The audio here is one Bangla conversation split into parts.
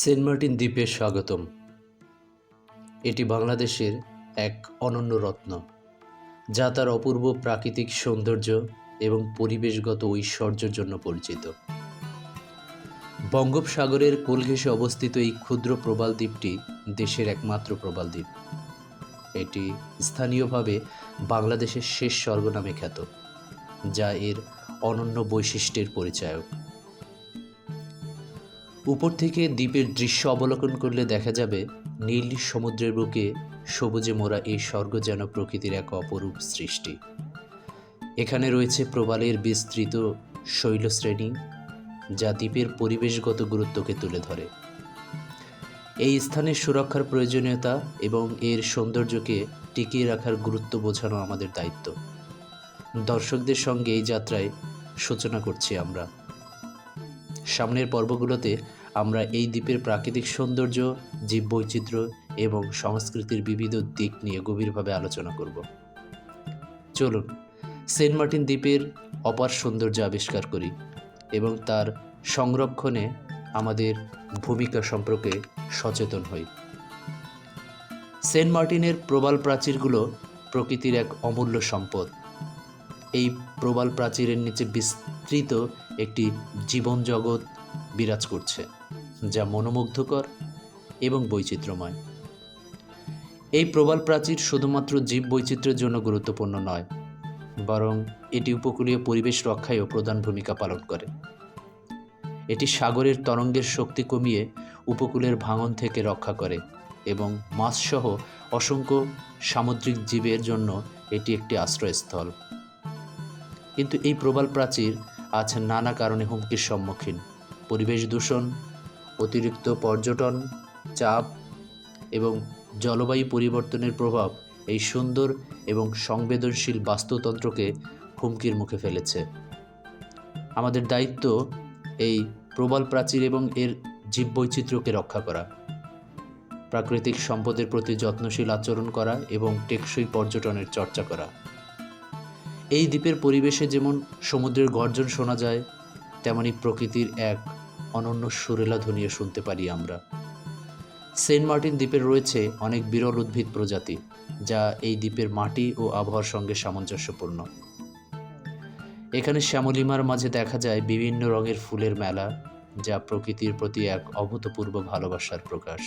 সেন্ট মার্টিন দ্বীপে স্বাগতম। এটি বাংলাদেশের এক অনন্য রত্ন, যা তার অপূর্ব প্রাকৃতিক সৌন্দর্য এবং পরিবেশগত ঐশ্বর্যের জন্য পরিচিত। বঙ্গোপসাগরের কোল ঘেঁষে অবস্থিত এই ক্ষুদ্র প্রবাল দ্বীপটি দেশের একমাত্র প্রবাল দ্বীপ। এটি স্থানীয়ভাবে বাংলাদেশের শেষ স্বর্গ নামে খ্যাত, যা এর অনন্য বৈশিষ্ট্যের পরিচায়ক। উপর থেকে দ্বীপের দৃশ্য অবলোকন করলে দেখা যাবে, নীল সমুদ্রের বুকে সবুজে মোড়া এই স্বর্গ যেন প্রকৃতির এক অপরূপ সৃষ্টি। এখানে রয়েছে প্রবালের বিস্তৃত শৈলশ্রেণী, যা দ্বীপের পরিবেশগত গুরুত্বকে তুলে ধরে। এই স্থানের সুরক্ষার প্রয়োজনীয়তা এবং এর সৌন্দর্যকে টিকিয়ে রাখার গুরুত্ব বোঝানো আমাদের দায়িত্ব। দর্শকদের সঙ্গে এই যাত্রায় সূচনা করছি আমরা। সামনের পর্বগুলোতে আমরা এই দ্বীপের প্রাকৃতিক সৌন্দর্য, জীববৈচিত্র্য এবং সংস্কৃতির বিবিধ দিক নিয়ে গভীরভাবে আলোচনা করব। চলুন, সেন্ট মার্টিন দ্বীপের অপার সৌন্দর্য আবিষ্কার করি এবং তার সংরক্ষণে আমাদের ভূমিকা সম্পর্কে সচেতন হই। সেন্ট মার্টিনের প্রবাল প্রাচীরগুলো প্রকৃতির এক অমূল্য সম্পদ। এই প্রবাল প্রাচীরের নিচে বিস্তৃত একটি জীবন জগৎ বিরাজ করছে, যা মনোমুগ্ধকর এবং বৈচিত্র্যময়। এই প্রবাল প্রাচীর শুধুমাত্র জীব বৈচিত্র্যের জন্য গুরুত্বপূর্ণ নয়, বরং এটি উপকূলীয় পরিবেশ রক্ষায়ও প্রধান ভূমিকা পালন করে। এটি সাগরের তরঙ্গের শক্তি কমিয়ে উপকূলের ভাঙন থেকে রক্ষা করে এবং মাছসহ অসংখ্য সামুদ্রিক জীবের জন্য এটি একটি আশ্রয়স্থল। কিন্তু এই প্রবাল প্রাচীর আজ নানা কারণে হুমকির সম্মুখীন। পরিবেশ দূষণ, অতিরিক্ত পর্যটন চাপ এবং জলবায়ু পরিবর্তনের প্রভাব এই সুন্দর এবং সংবেদনশীল বাস্তুতন্ত্রকে হুমকির মুখে ফেলেছে। আমাদের দায়িত্ব এই প্রবাল প্রাচীর এবং এর জীববৈচিত্র্যকে রক্ষা করা। প্রাকৃতিক সম্পদের প্রতি যত্নশীল আচরণ করা এবং টেকসই পর্যটনের চর্চা করা। এই দ্বীপের পরিবেশে যেমন সমুদ্রের গর্জন শোনা যায়, তেমনি প্রকৃতির এক অনন্য সুরেলা ধ্বনিও শুনতে পারি আমরা। সেন্ট মার্টিন দ্বীপের রয়েছে অনেক বিরল উদ্ভিদ প্রজাতি, যা এই দ্বীপের মাটি ও আবহাওয়ার সঙ্গে সামঞ্জস্যপূর্ণ। এখানে শ্যামলিমার মাঝে দেখা যায় বিভিন্ন রঙের ফুলের মেলা, যা প্রকৃতির প্রতি এক অভূতপূর্ব ভালোবাসার প্রকাশ।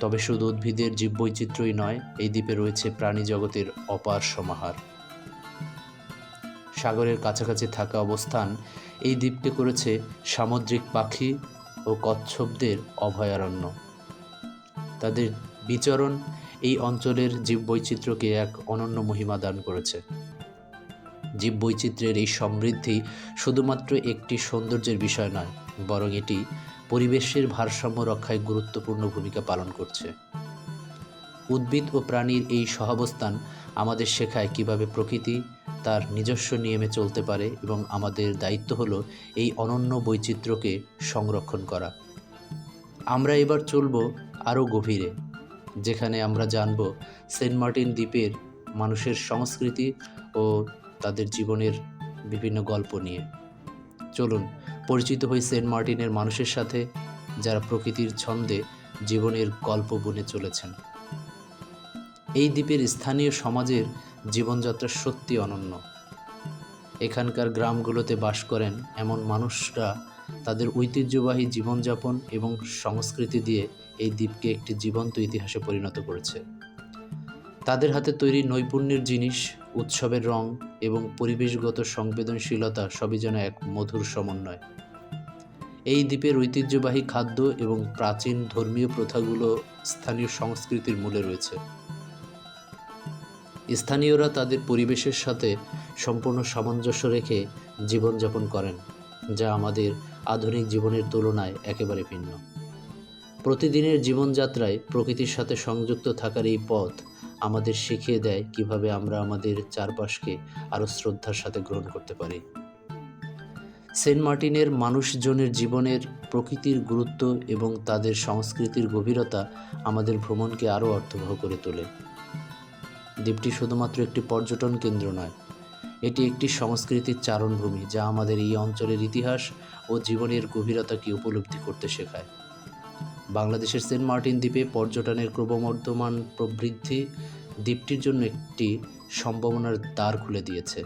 তবে শুধু উদ্ভিদের জীববৈচিত্র্যই নয়, এই দ্বীপে রয়েছে প্রাণী জগতের অপার সমাহার। সাগরের কাছাকাছি থাকা অবস্থান এই দ্বীপকে করেছে সামুদ্রিক পাখি ও কচ্ছপদের অভয়ারণ্য। তাদের বিচরণ এই অঞ্চলের জীববৈচিত্র্যকে এক অনন্য মহিমা দান করেছে। জীববৈচিত্র্যের এই সমৃদ্ধি শুধুমাত্র একটি সৌন্দর্যের বিষয় নয়, বরং এটি পরিবেশের ভারসাম্য রক্ষায় গুরুত্বপূর্ণ ভূমিকা পালন করছে। উদ্ভিদ ও প্রাণীর এই সহাবস্থান আমাদের শেখায় কীভাবে প্রকৃতি তার নিজস্ব নিয়মে চলতে পারে এবং আমাদের দায়িত্ব হলো এই অনন্য বৈচিত্র্যকে সংরক্ষণ করা। আমরা এবার চলব আরও গভীরে, যেখানে আমরা জানব সেন্ট মার্টিন দ্বীপের মানুষের সংস্কৃতি ও তাদের জীবনের বিভিন্ন গল্প নিয়ে। চলুন, পরিচিত হই সেন্ট মার্টিনের মানুষের সাথে, যারা প্রকৃতির ছন্দে জীবনের গল্প বুনে চলেছেন। এই দ্বীপের স্থানীয় সমাজের জীবনযাত্রা সত্যি অনন্য। এখানকার গ্রামগুলোতে বাস করেন এমন মানুষরা তাদের ঐতিহ্যবাহী জীবনযাপন এবং সংস্কৃতি দিয়ে এই দ্বীপকে একটি জীবন্ত ইতিহাসে পরিণত করেছে। তাদের হাতে তৈরি নৈপুণ্যের জিনিস, উৎসবের রং এবং পরিবেশগত সংবেদনশীলতা সবই যেন এক মধুর সমন্বয়। এই দ্বীপের ঐতিহ্যবাহী খাদ্য এবং প্রাচীন ধর্মীয় প্রথাগুলো স্থানীয় সংস্কৃতির মূলে রয়েছে। স্থানীয়রা তাদের পরিবেশের সাথে সম্পূর্ণ সামঞ্জস্য রেখে জীবনযাপন করেন, যা আমাদের আধুনিক জীবনের তুলনায় একেবারে ভিন্ন। প্রতিদিনের জীবনযাত্রায় প্রকৃতির সাথে সংযুক্ত থাকার এই পথ আমাদের শিখিয়ে দেয় কীভাবে আমরা আমাদের চারপাশকে আরও শ্রদ্ধার সাথে গ্রহণ করতে পারি। সেন্ট মার্টিনের মানুষজনের জীবনের প্রকৃতির গুরুত্ব এবং তাদের সংস্কৃতির গভীরতা আমাদের ভ্রমণকে আরও অর্থবহ করে তোলে। দ্বীপটি শুধুমাত্র একটি পর্যটন কেন্দ্র নয়, এটি একটি সংস্কৃতির চারণভূমি যা আমাদের এই অঞ্চলের ইতিহাস ও জীবনের গভীরতাকে উপলব্ধি করতে শেখায়। বাংলাদেশের সেন্ট মার্টিন দ্বীপে পর্যটনের ক্রমবর্ধমান প্রবৃদ্ধি দ্বীপটির জন্য একটি সম্ভাবনার দ্বার খুলে দিয়েছে।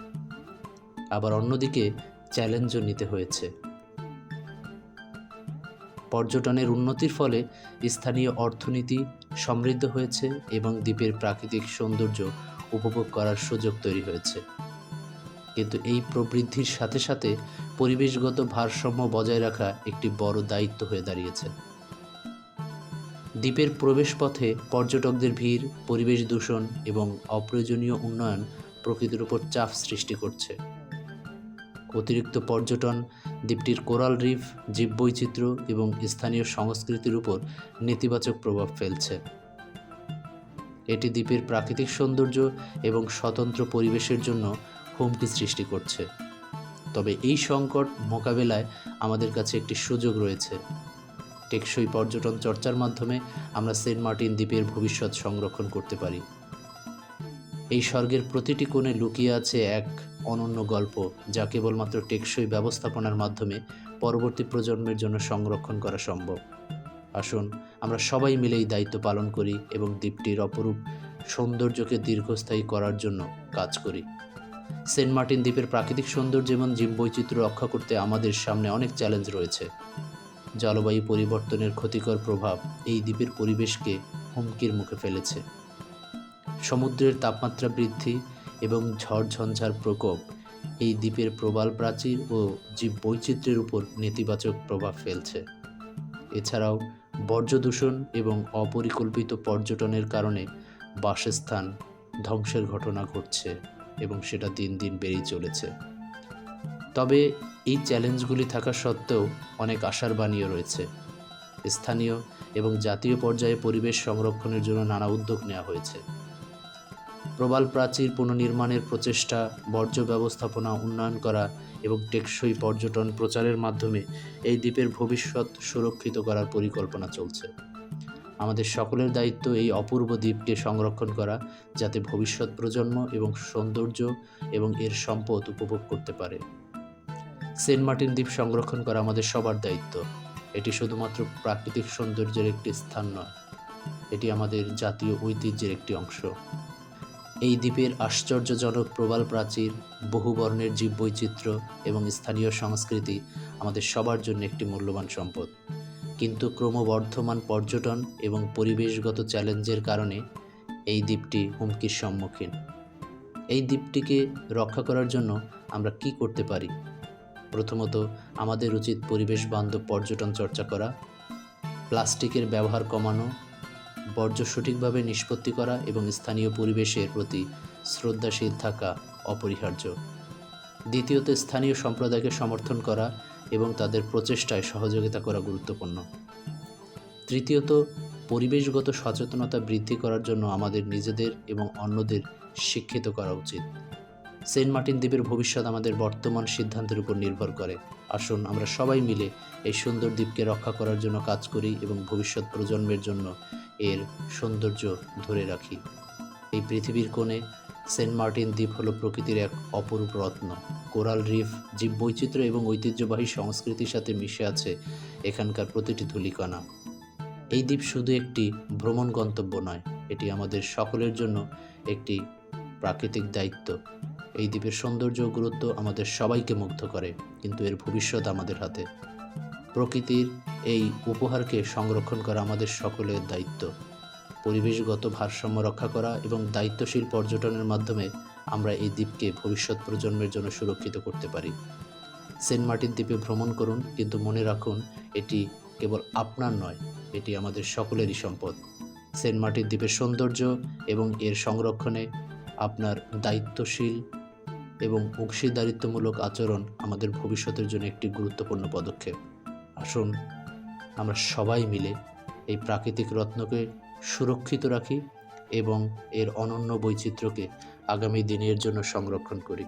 আবার অন্যদিকে চ্যালেঞ্জও নিতে হয়েছে। পর্যটনের উন্নতির ফলে স্থানীয় অর্থনীতি সমৃদ্ধ হয়েছে এবং দ্বীপের প্রাকৃতিক সৌন্দর্য উপভোগ করার সুযোগ তৈরি হয়েছে। কিন্তু এই প্রবৃদ্ধির সাথে সাথে পরিবেশগত ভারসাম্য বজায় রাখা একটি বড় দায়িত্ব হয়ে দাঁড়িয়েছে। দ্বীপের প্রবেশপথে পর্যটকদের ভিড়, পরিবেশ দূষণ এবং অপ্রয়োজনীয় উন্নয়ন প্রকৃতির উপর চাপ সৃষ্টি করছে। অতিরিক্ত পর্যটন, দ্বীপটির কোরাল রিফ, জীববৈচিত্র্য এবং স্থানীয় সংস্কৃতির উপর নেতিবাচক প্রভাব ফেলছে। এটি দ্বীপের প্রাকৃতিক সৌন্দর্য এবং স্বতন্ত্র পরিবেশের জন্য হুমকি সৃষ্টি করছে। তবে এই সংকট মোকাবেলায় আমাদের কাছে একটি সুযোগ রয়েছে। টেকসই পর্যটন চর্চার মাধ্যমে আমরা সেন্ট মার্টিন দ্বীপের ভবিষ্যৎ সংরক্ষণ করতে পারি। এই স্বর্গের প্রতিটি কোণে লুকিয়ে আছে এক অনন্য গল্প, যা কেবলমাত্র টেকসই ব্যবস্থাপনার মাধ্যমে পরবর্তী প্রজন্মের জন্য সংরক্ষণ করা সম্ভব। আসুন, আমরা সবাই মিলে এই দায়িত্ব পালন করি এবং দ্বীপটির অপরূপ সৌন্দর্যকে দীর্ঘস্থায়ী করার জন্য কাজ করি। সেন্ট মার্টিন দ্বীপের প্রাকৃতিক সৌন্দর্য এবং জীববৈচিত্র্য রক্ষা করতে আমাদের সামনে অনেক চ্যালেঞ্জ রয়েছে। জলবায়ু পরিবর্তনের ক্ষতিকর প্রভাব এই দ্বীপের পরিবেশকে হুমকির মুখে ফেলেছে। সমুদ্রের তাপমাত্রা বৃদ্ধি এবং ঝড়ঝঞ্ঝার প্রকোপ এই দ্বীপের প্রবাল প্রাচীর ও জীববৈচিত্র্যের উপর নেতিবাচক প্রভাব ফেলছে। এছাড়াও, বর্জ্য দূষণ এবং অপরিকল্পিত পর্যটনের কারণে বাসস্থান ধ্বংসের ঘটনা ঘটছে এবং সেটা দিন দিন বেড়েই চলেছে। তবে এই চ্যালেঞ্জগুলি থাকা সত্ত্বেও অনেক আশার বাণীও রয়েছে। স্থানীয় এবং জাতীয় পর্যায়ে পরিবেশ সংরক্ষণের জন্য নানা উদ্যোগ নেওয়া হয়েছে। প্রবাল প্রাচীর পুনর্নির্মাণের প্রচেষ্টা, বর্জ্য ব্যবস্থাপনা উন্নয়ন করা এবং টেকসই পর্যটন প্রচারের মাধ্যমে এই দ্বীপের ভবিষ্যৎ সুরক্ষিত করার পরিকল্পনা চলছে। আমাদের সকলের দায়িত্ব এই অপূর্ব দ্বীপকে সংরক্ষণ করা, যাতে ভবিষ্যৎ প্রজন্ম এবং সৌন্দর্য এবং এর সম্পদ উপভোগ করতে পারে। সেন্ট মার্টিন দ্বীপ সংরক্ষণ করা আমাদের সবার দায়িত্ব। এটি শুধুমাত্র প্রাকৃতিক সৌন্দর্যের একটি স্থান নয়, এটি আমাদের জাতীয় ঐতিহ্যের একটি অংশ। এই দ্বীপের আশ্চর্যজনক প্রবাল প্রাচীর বহুবর্ণের জীববৈচিত্র্য এবং স্থানীয় সংস্কৃতি আমাদের সবার জন্য একটি মূল্যবান সম্পদ। কিন্তু ক্রমবর্ধমান পর্যটন এবং পরিবেশগত চ্যালেঞ্জের কারণে এই দ্বীপটি হুমকির সম্মুখীন। এই দ্বীপটিকে রক্ষা করার জন্য আমরা কি করতে পারি? প্রথমত, আমাদের উচিত পরিবেশ বান্ধব পর্যটন চর্চা করা, প্লাস্টিকের ব্যবহার কমানো বর্জ্য সঠিকভাবে নিষ্পত্তি করা এবং স্থানীয় পরিবেশের প্রতি শ্রদ্ধাশীল থাকা অপরিহার্য। দ্বিতীয়ত, স্থানীয় সম্প্রদায়কে সমর্থন করা এবং তাদের প্রচেষ্টায় সহযোগিতা করা গুরুত্বপূর্ণ। তৃতীয়ত, পরিবেশগত সচেতনতা বৃদ্ধি করার জন্য আমাদের নিজেদের এবং অন্যদের শিক্ষিত করা উচিত। সেন্ট মার্টিন দ্বীপের ভবিষ্যৎ আমাদের বর্তমান সিদ্ধান্তের উপর নির্ভর করে। আসুন, আমরা সবাই মিলে এই সুন্দর দ্বীপকে রক্ষা করার জন্য কাজ করি এবং ভবিষ্যৎ প্রজন্মের জন্য এর সৌন্দর্য ধরে রাখি। এই পৃথিবীর কোণে সেন্ট মার্টিন দ্বীপ হলো প্রকৃতির এক অপরূপ রত্ন। কোরাল রিফ জীববৈচিত্র্য এবং ঐতিহ্যবাহী সংস্কৃতির সাথে মিশে আছে এখানকার প্রতিটি ধূলিকণা। এই দ্বীপ শুধু একটি ভ্রমণ গন্তব্য নয়, এটি আমাদের সকলের জন্য একটি প্রাকৃতিক দায়িত্ব। এই দ্বীপের সৌন্দর্য ও গুরুত্ব আমাদের সবাইকে মুগ্ধ করে, কিন্তু এর ভবিষ্যৎ আমাদের হাতে। প্রকৃতির এই উপহারকে সংরক্ষণ করা আমাদের সকলের দায়িত্ব। পরিবেশগত ভারসাম্য রক্ষা করা এবং দায়িত্বশীল পর্যটনের মাধ্যমে আমরা এই দ্বীপকে ভবিষ্যৎ প্রজন্মের জন্য সুরক্ষিত করতে পারি। সেন্ট মার্টিন দ্বীপে ভ্রমণ করুন, কিন্তু মনে রাখুন, এটি কেবল আপনার নয়, এটি আমাদের সকলেরই সম্পদ। সেন্ট মার্টিন দ্বীপের সৌন্দর্য এবং এর সংরক্ষণে আপনার দায়িত্বশীল এবং অংশীদারিত্বমূলক আচরণ আমাদের ভবিষ্যতের জন্য একটি গুরুত্বপূর্ণ পদক্ষেপ। আসুন, আমরা সবাই মিলে এই প্রাকৃতিক রত্নকে সুরক্ষিত রাখি এবং এর অনন্য বৈচিত্র্যকে আগামী দিনের জন্য সংরক্ষণ করি।